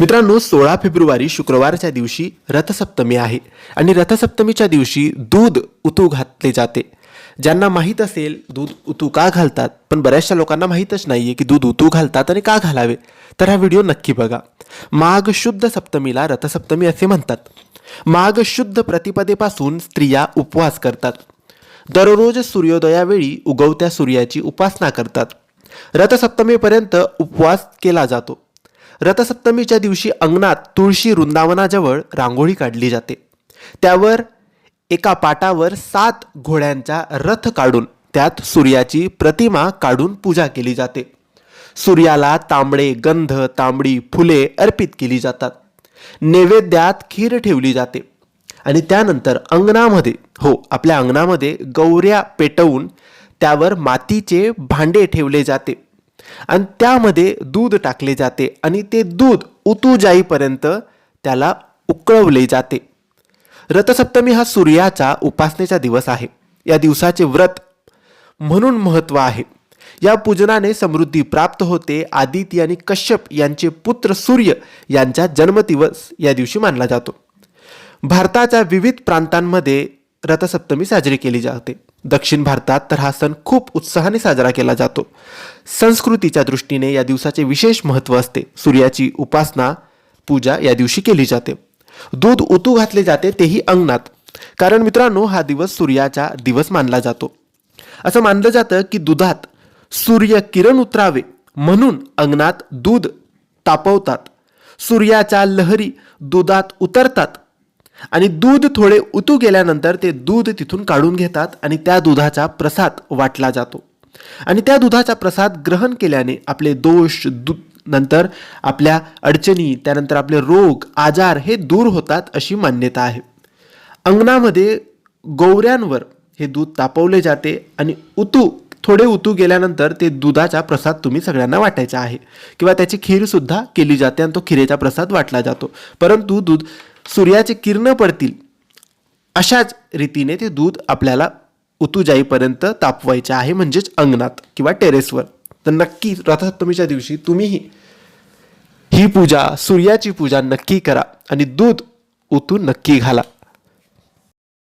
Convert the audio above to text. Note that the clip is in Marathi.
मित्रांनो सोळा फेब्रुवारी शुक्रवारच्या दिवशी रथसप्तमी आहे आणि रथसप्तमीच्या दिवशी दूध उतू घातले जाते. ज्यांना माहीत असेल दूध उतू का घालतात पण बऱ्याचशा लोकांना माहीतच नाही आहे की दूध उतू घालतात आणि का घालावे तर हा व्हिडिओ नक्की बघा. माघ शुद्ध सप्तमीला रथसप्तमी असे म्हणतात. माघ शुद्ध प्रतिपदेपासून स्त्रिया उपवास करतात. दररोज सूर्योदयावेळी उगवत्या सूर्याची उपासना करतात. रथसप्तमीपर्यंत उपवास केला जातो. रथसप्तमीच्या दिवशी अंगणात तुळशी वृंदावनाजवळ रांगोळी काढली जाते. त्यावर एका पाटावर सात घोड्यांचा रथ काढून त्यात सूर्याची प्रतिमा काढून पूजा केली जाते. सूर्याला तांबडे गंध तांबडी फुले अर्पित केली जातात. नैवेद्यात खीर ठेवली जाते. आणि त्यानंतर अंगणामध्ये हो आपल्या अंगणामध्ये गौऱ्या पेटवून त्यावर मातीचे भांडे ठेवले जाते. आणि त्यामध्ये दूध टाकले जाते आणि ते दूध उतू जाईपर्यंत त्याला उकळवले जाते. रथसप्तमी हा सूर्याचा उपासनेचा दिवस आहे. या दिवसाचे व्रत म्हणून महत्त्व आहे. या पूजनाने समृद्धी प्राप्त होते. आदित्य आणि कश्यप यांचे पुत्र सूर्य यांचा जन्मदिवस या दिवशी मानला जातो. भारताच्या विविध प्रांतांमध्ये रथसप्तमी साजरी केली जाते. दक्षिण भारतात तर हा सण खूप उत्साहाने साजरा केला जातो. संस्कृतीच्या दृष्टीने या दिवसाचे विशेष महत्त्व असते. सूर्याची उपासना पूजा या दिवशी केली जाते. दूध उतू घातले जाते तेही अंगणात. कारण मित्रांनो हा दिवस सूर्याचा दिवस मानला जातो. असं मानलं जातं की दुधात सूर्य किरण उतरावे म्हणून अंगणात दूध तापवतात. सूर्याच्या लहरी दुधात उतरतात. आणि दूध थोडे उतू गेल्यानंतर ते दूध तिथून काढून घेतात आणि त्या दुधाचा प्रसाद वाटला जातो. आणि त्या दुधाचा प्रसाद ग्रहण केल्याने आपले दोष दु नंतर आपल्या अडचणी त्यानंतर आपले रोग आजार हे दूर होतात अशी मान्यता आहे. अंगणामध्ये गौऱ्यांवर हे दूध तापवले जाते आणि उतू थोडे उतू गेल्यानंतर ते दुधाचा प्रसाद तुम्ही सगळ्यांना वाटायचा आहे. किंवा त्याची खीरसुद्धा केली जाते आणि तो खिरेचा प्रसाद वाटला जातो. परंतु दूध सूर्याचे किरण पडतील. अशाच रीतीने ते दूध आपल्याला उतू जाईपर्यंत तापवायचे आहे म्हणजेच अंगणात किंवा टेरेसवर. तर नक्की रथसप्तमीच्या दिवशी तुम्हीही ही पूजा सूर्याची पूजा नक्की करा आणि दूध उतू नक्की घाला.